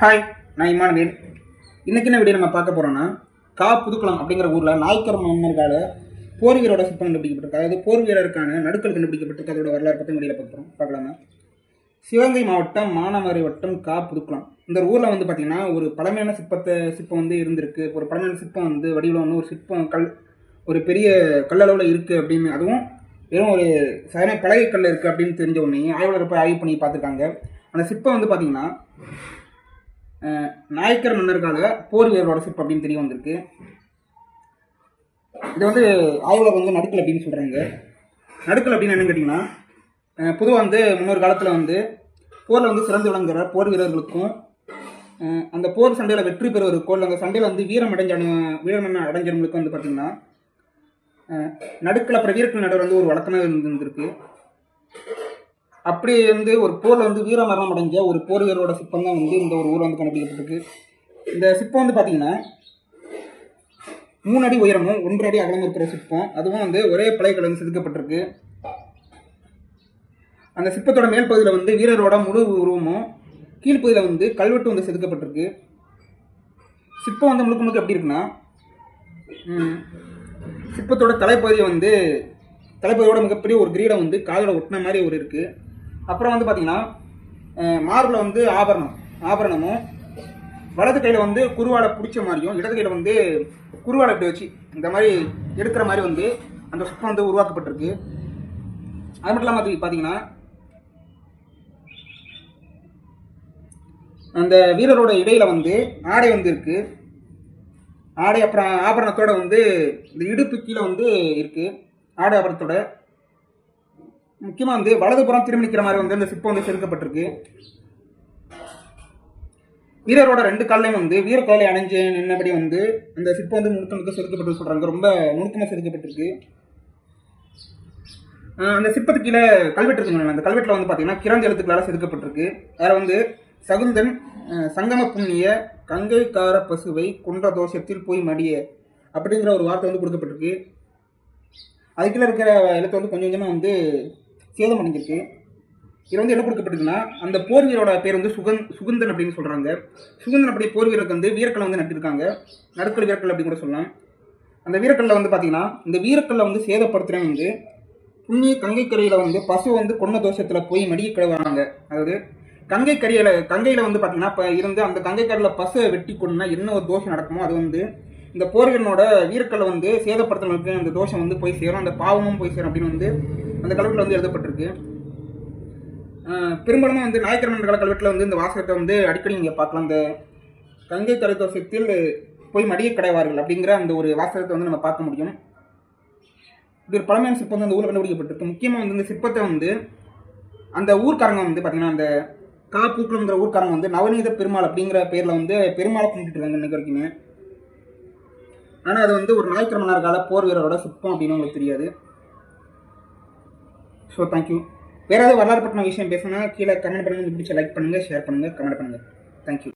Hi நான் Emmanuel இன்றைக்கி என்ன வீடியோ நம்ம பார்க்க போகிறோன்னா கா புதுக்குளம் அப்படிங்கிற ஊரில் நாய்க்கர் மன்னர்கால போர் வீரரோட சிற்பம் கண்டுபிடிக்கப்பட்டிருக்கு. அதாவது போர் வீரருக்கான நடுக்கல் கண்டுபிடிக்கப்பட்டிருக்கு. அதோட வரலாறு பற்றி வெளியில் பார்க்குறோம் பார்க்கலாமா? சிவகங்கை மாவட்டம் மானாமரை வட்டம் கா புதுக்குளம். இந்த ஊரில் வந்து பார்த்திங்கன்னா ஒரு பழமையான சிற்பத்தை சிற்பம் வந்து இருந்திருக்கு. ஒரு பழமையான சிற்பம் வந்து வடிவில் வந்து ஒரு சிற்பம் கல் ஒரு பெரிய கல்லளவில் இருக்குது அப்படின்னு அதுவும் வெறும் ஒரு சாதாரண பழகை கல் இருக்குது அப்படின்னு தெரிஞ்ச உடனே ஆய்வாளர் போய் ஆய்வு பண்ணி பார்த்துருக்காங்க. அந்த சிற்பம் வந்து பார்த்திங்கன்னா நாயக்கர் மன்னருக்காக போர் வீரரோட சிற்பம் அப்படின்னு தெரிய வந்திருக்கு. இது வந்து ஆய்வாளர் வந்து நடுக்கல் அப்படின்னு சொல்கிறாங்க நடுக்கல் அப்படின்னு என்னன்னு கேட்டிங்கன்னா பொதுவாக வந்து முன்னொரு காலத்தில் வந்து போரில் வந்து சிறந்து விளங்குற போர் வீரர்களுக்கும் அந்த போர் சண்டையில் வெற்றி பெறுவதற்கோ இல்லை அந்த சண்டையில் வந்து வீரம் அடைஞ்ச வீரம் அடைஞ்சவங்களுக்கும் வந்து பார்த்திங்கன்னா நடுக்கல் அப்புறம் வீரர்கள் நடுவர் வந்து ஒரு வழக்கமாக இருந்திருக்கு. அப்படி வந்து ஒரு போரில் வந்து வீர மரணம் அடைஞ்ச ஒரு போர் வீரரோட சிற்பம் தான் வந்து இந்த ஒரு ஊர் வந்து கண்டுபிடிக்கப்பட்டிருக்கு. இந்த சிற்பம் வந்து பார்த்தீங்கன்னா மூணு அடி உயரமும் ஒன்று அடி அகலம் இருக்கிற சிற்பம் அதுவும் வந்து ஒரே பழைய கலந்து செதுக்கப்பட்டிருக்கு. அந்த சிற்பத்தோட மேல் பகுதியில் வந்து வீரரோட முழு உருவமும் கீழ்ப்பகுதியில் வந்து கல்வெட்டு வந்து செதுக்கப்பட்டிருக்கு. சிற்பம் வந்து முழுக்க முழுக்க எப்படி இருக்குன்னா சிற்பத்தோட தலைப்பகுதியை வந்து தலைப்பகுதியோட மிகப்பெரிய ஒரு கிரீடம் வந்து காதோட ஒட்டின மாதிரி ஒரு இருக்குது அப்புறம் வந்து பார்த்தீங்கன்னா மார்பில் வந்து ஆபரணம். ஆபரணமும் வலது கையில் வந்து குருவாடை பிடிச்ச மாதிரியும் இடது கையில் வந்து குருவாடை இப்படி வச்சு இந்த மாதிரி எடுக்கிற மாதிரி வந்து அந்த சிற்பம் வந்து உருவாக்கப்பட்டிருக்கு. அது மட்டும் இல்லாமல் பார்த்தீங்கன்னா அந்த வீரரோட இடையில் வந்து ஆடை வந்து இருக்குது ஆடை அப்புறம் ஆபரணத்தோட வந்து இந்த இடுப்பு கீழே வந்து இருக்குது ஆடை ஆபரணத்தோட முக்கியமாக வந்து வலதுபுறம் திரும்பி நிற்கிற மாதிரி வந்து அந்த சிற்பம் வந்து செதுக்கப்பட்டிருக்கு. வீரரோட ரெண்டு காலையும் வந்து வீரக்காலை அணைஞ்சு நின்னபடி வந்து அந்த சிற்பம் வந்து முழுக்க செதுக்கப்பட்டு சொல்கிறாங்க ரொம்ப நுணுக்கமாக செதுக்கப்பட்டிருக்கு. அந்த சிற்பத்துக்கு கீழே கல்வெட்டு இருக்குங்க அந்த கல்வெட்டில் வந்து பார்த்தீங்கன்னா கிரந்த எழுத்துக்களால் செதுக்கப்பட்டிருக்கு. அதில் வந்து சகுந்தன் சங்கம புண்ணிய கங்கைக்கார பசுவை குன்ற தோஷத்தில் போய் மடிய அப்படிங்கிற ஒரு வார்த்தை வந்து கொடுக்கப்பட்டிருக்கு. அதுக்குள்ள இருக்கிற எழுத்து வந்து கொஞ்சம் கொஞ்சமாக வந்து சேதம் அடைஞ்சிருக்கு. இது வந்து என்ன கொடுக்கப்பட்டிருக்குன்னா அந்த போர் வீரோட பேர் வந்து சுகன் சுகுந்தன் அப்படின்னு சொல்கிறாங்க சுகுந்தன் அப்படி போர் வீரருக்கு வந்து வீரக்கல்லை வந்து நட்டிருக்காங்க. நடுக்கல் வீரக்கல் அப்படின்னு கூட சொல்லலாம். அந்த வீரக்கல்ல வந்து பார்த்தீங்கன்னா இந்த வீரக்கல்ல வந்து சேதப்படுத்துகிறவங்க வந்து புண்ணிய கங்கை கரையில் வந்து பசு வந்து கொன்ன தோஷத்தில் போய் மடிக்க கிடவாங்க. அதாவது கங்கை கரையில் கங்கையில் வந்து பார்த்தீங்கன்னா இப்போ இருந்து அந்த கங்கை கரையில் பசுவை வெட்டி கொண்டா என்ன ஒரு தோஷம் நடக்குமோ அது வந்து இந்த போர்வீரனோட வீரக்கல்லை வந்து சேதப்படுத்தினவங்களுக்கு அந்த தோஷம் வந்து போய் சேரும். அந்த பாவமும் போய் சேரும் அப்படின்னு வந்து அந்த கல்வெட்டில் வந்து எழுதப்பட்டிருக்கு. பெரும்பாலும் வந்து நாயக்கர் மன்ற கால கல்வெட்டில் வந்து இந்த வாசகத்தை வந்து அடிக்கடி நீங்கள் பார்க்கலாம். இந்த கங்கை தலைத்தோசத்தில் போய் மடிய கடைவார்கள் அப்படிங்கிற அந்த ஒரு வாசகத்தை வந்து நம்ம பார்க்க முடியும். இப்படி ஒரு பழமையான சிற்பம் வந்து அந்த ஊரில் கண்டுபிடிக்கப்பட்டிருக்கு. முக்கியமாக வந்து இந்த சிற்பத்தை வந்து அந்த ஊர்க்காரங்க வந்து பார்த்தீங்கன்னா அந்த கா பூக்குளம்ங்கிற ஊர்க்காரங்க வந்து நவநீத பெருமாள் அப்படிங்கிற பேரில் வந்து பெருமாளை கும்பிட்டு இருக்காங்க இன்னைக்கு வரைக்குமே. ஆனால் அது வந்து ஒரு நாயக்கர் மன்னர் கால போர் வீரரோட சிற்பம் அப்படின்னு உங்களுக்கு தெரியாது. ஸோ தேங்க்யூ வேறு ஏதாவது வரலாறு பற்றின விஷயம் பேசுனா கீழே கமெண்ட் பண்ணுங்கள் பிடிச்ச லைக் பண்ணுங்கள் ஷேர் பண்ணுங்கள் கமெண்ட் பண்ணுங்கள் தேங்க்யூ